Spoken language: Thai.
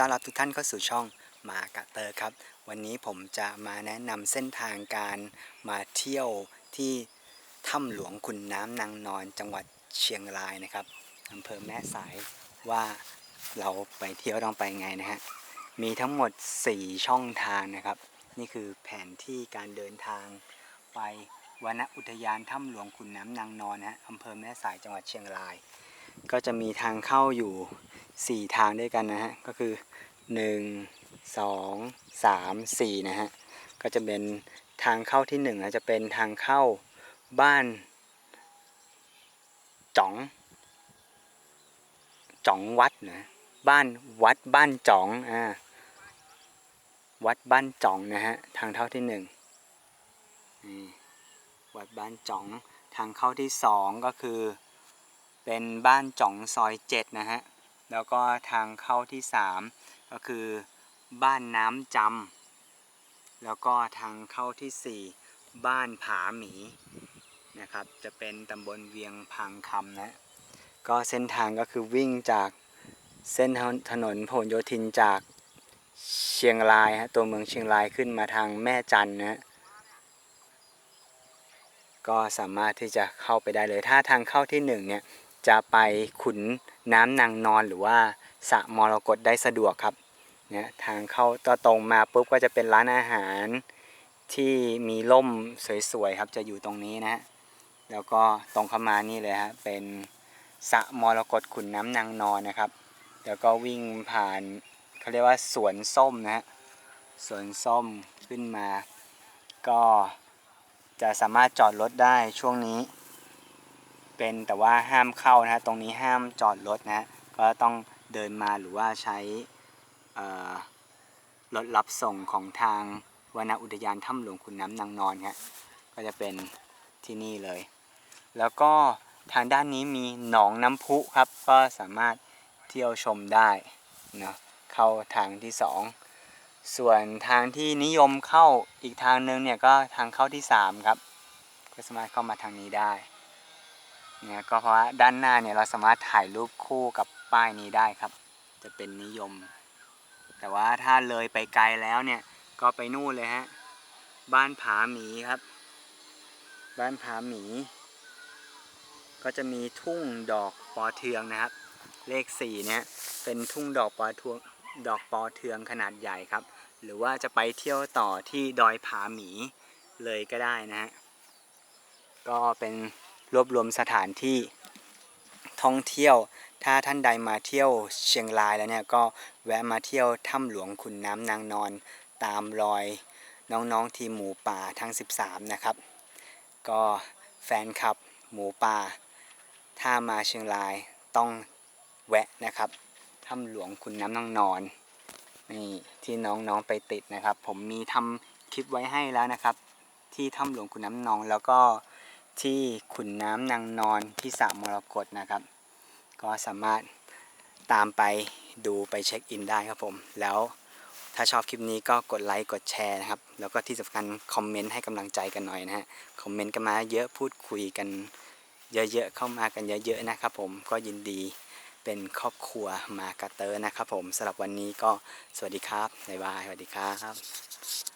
ต้อนรับทุกท่านเข้าสู่ช่องมากะเตอร์ครับ วันนี้ผมจะมาแนะนำเส้นทางการมาเที่ยวที่ถ้ำหลวงขุนน้ำนางนอนจังหวัดเชียงรายนะครับอำเภอแม่สายว่าเราไปเที่ยวต้องไปไงนะฮะ มีทั้งหมด 4 ช่องทางนะครับ นี่คือแผนที่การเดินทางไปวนอุทยานถ้ำหลวงขุนน้ำนางนอนนะฮะอำเภอแม่สายจังหวัดเชียงราย ก็จะมีทางเข้าอยู่ 4 ทางด้วยกันนะฮะ ก็คือ 1 2 3 4 นะฮะ ก็จะเป็นทางเข้าที่1นะจะเป็นทางเข้าบ้านจ๋องจ๋องวัดนะบ้านวัดบ้านจ๋องอ่าวัดบ้านจ๋องนะฮะทางเข้าที่หนึ่งนี่วัดบ้านจ๋องทางเข้าที่สองก็คือ เป็นบ้านจ่องซอยเจ็ดนะฮะ แล้วก็ทางเข้าที่สามก็คือบ้านน้ำจำแล้วก็ทางเข้าที่สี่บ้านผาหมีนะครับ จะเป็นตำบลเวียงพังคำนะ ก็เส้นทางก็คือวิ่งจากเส้นถนนพหลโยธินจากเชียงรายฮะตัวเมืองเชียงรายขึ้นมาทางแม่จันนะฮะก็สามารถที่จะเข้าไปได้เลย ถ้าทางเข้าที่หนึ่งเนี่ย จะไปขุนน้ำนางนอนหรือว่าสระมรกตได้สะดวกครับเนี่ยทางเข้าต่อตรงมาปุ๊บก็จะเป็นร้านอาหารที่มีร่มสวยๆครับจะอยู่ตรงนี้นะฮะแล้วก็ตรงเข้ามานี่เลยฮะเป็นสระมรกตขุนน้ำนางนอนนะครับ แล้วก็วิ่งผ่านเขาเรียกว่าสวนส้มนะฮะสวนส้มขึ้นมา ก็จะสามารถจอดรถได้ช่วงนี้ เป็นแต่ว่าห้ามเข้านะฮะตรงนี้ห้ามจอดรถนะฮะก็ต้องเดินมาหรือว่าใช้รถรับส่งของทางวนอุทยานถ้ำหลวงขุนน้ำนางนอนฮะก็จะเป็นที่นี่เลย แล้วก็ทางด้านนี้มีหนองน้ำพุครับ ก็สามารถเที่ยวชมได้นะเข้าทางที่สองส่วนทางที่นิยมเข้าอีกทางนึงเนี่ยก็ทางเข้าที่สามครับ ก็สามารถเข้ามาทางนี้ได้ เนี่ยก็เพราะว่าด้านหน้าเนี่ยเราสามารถถ่ายรูปคู่กับป้ายนี้ได้ครับ จะเป็นนิยม แต่ว่าถ้าเลยไปไกลแล้วเนี่ยก็ไปนู่นเลยฮะบ้านผาหมีครับ บ้านผาหมี ก็จะมีทุ่งดอกปอเทืองนะครับ เลขสี่เนี่ยเป็นทุ่งดอกปอเทืองดอกปอเทืองขนาดใหญ่ครับ หรือว่าจะไปเที่ยวต่อที่ดอยผาหมีเลยก็ได้นะฮะก็เป็น รวบรวมสถานที่ท่องเที่ยว ถ้าท่านใดมาเที่ยวเชียงรายแล้วเนี่ยก็แวะมาเที่ยวถ้ำหลวงขุนน้ำนางนอน ตามรอยน้องๆทีมหมูป่าทั้ง 13 นะครับ ก็แฟนคลับหมูป่า ถ้ามาเชียงรายต้องแวะนะครับถ้ำหลวงขุนน้ำนางนอนนี่ที่น้องๆไปติดนะครับ ผมมีทำคลิปไว้ให้แล้วนะครับ ที่ถ้ำหลวงขุนน้ำนองแล้วก็ ที่ขุนน้ำนางนอนที่สระมรกตนะครับ ก็สามารถตามไปดูไปเช็คอินได้ครับผม แล้วถ้าชอบคลิปนี้ก็กดไลค์กดแชร์นะครับ แล้วก็ที่สำคัญคอมเมนต์ให้กำลังใจกันหน่อยนะฮะคอมเมนต์กันมาเยอะพูดคุยกันเยอะๆเข้ามากันเยอะๆนะครับผมก็ยินดีเป็นครอบครัวมากาเตอร์นะครับผมสำหรับวันนี้ก็สวัสดีครับบ๊ายบายสวัสดีครับ